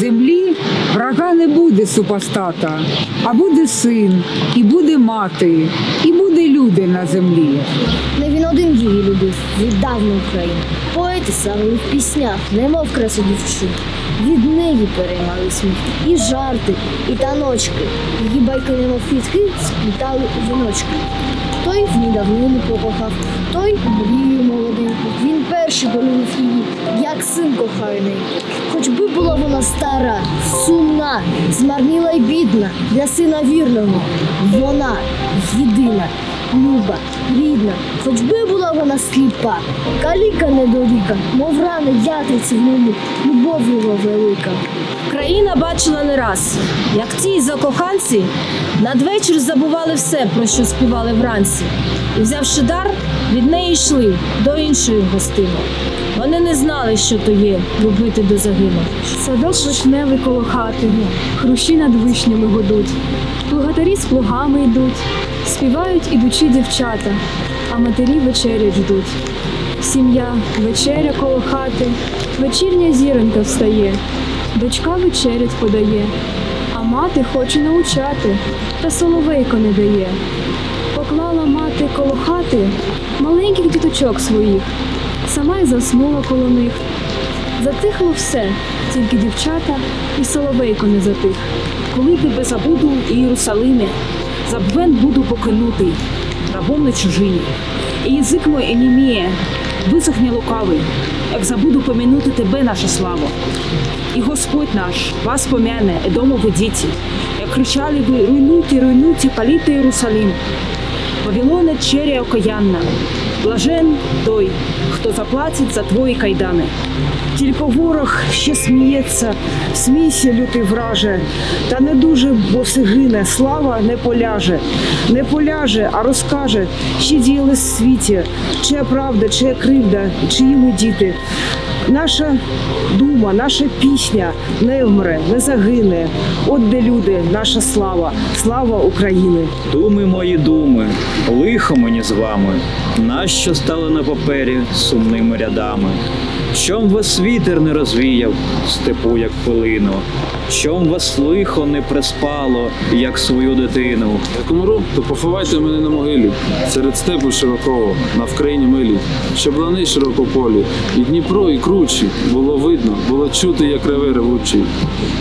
землі врага не буде супостата, а буде син, і буде мати, і люди на землі. Не він один її любив, віддав на Україну. Поети саме в піснях, немов красу дівчин. Від неї переймали сміх, і жарти, і таночки. Її байки, немов квітки, сплітали у віночки. Той в недавнину покохав, той мрію молоденьку. Він перший полюбив її, як син кохає неї. Хоч би була вона стара, сумна, змарніла й бідна для сина вірного. Вона єдина, люба, рідна, хоч би була вона сліпа, каліка недоріка, мов рани ятриці в ньому, любов його велика. Країна бачила не раз, як ті закоханці надвечір забували все, про що співали вранці, і, взявши дар, від неї йшли до іншої гостини. Вони не знали, що то є любити до загину. Садок вишневий коло хати, хрущі над вишнями годуть, плугатарі з плугами йдуть, співають ідучі дівчата, а матері вечерять ждуть. Сім'я, вечеря коло хати, вечірня зіронька встає, дочка вечерять подає, а мати хоче научати, та соловейко не дає. Поклала мати коло хати маленьких діточок своїх, сама й заснула коло них. Затихло все, тільки дівчата і соловейко не затих. Коли тебе забуду, Єрусалиме, забвен буду покинутий, рабом на чужині. І язик мой еніміє, висохне лукавий, як забуду помінути тебе, наша слава. І Господь наш вас помяне, Едому ви діти, як кричали ви, руйнуйте, руйнуйте, паліте Єрусалим. Вавилоне черя окаянна, блажен той, хто заплатить за твої кайдани. Тільки ворог ще сміється, смійся, лютий враже, та не дуже, бо все гине, слава не поляже, не поляже, а розкаже, що діяли в світі, чия правда, чия кривда, чиї ми діти. Наша дума, наша пісня не вмре, не загине. От де люди, наша слава, слава України. Думи мої думи, лихо мені з вами, нащо стали на папері сумними рядами? Чом вас вітер не розвіяв степу, як пилину? Чом вас лихо не приспало, як свою дитину? Як умру, то поховайте мене на могилі, серед степу широкого, на вкраїні милі, щоб лани широкополі, і Дніпро, і кручі, було видно, чути, як реве ревучий.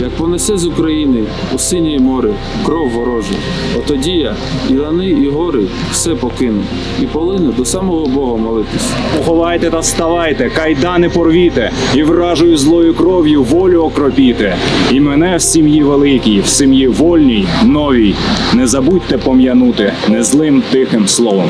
Як понесе з України у синє море, кров ворожа. Отоді я і лани, і гори все покину, і полину до самого Бога молитись. Поховайте та вставайте, кайдани порвіте, і вражою злою кров'ю волю окропіте. І мене в сім'ї великій, в сім'ї вольній, новій. Не забудьте пом'янути незлим тихим словом.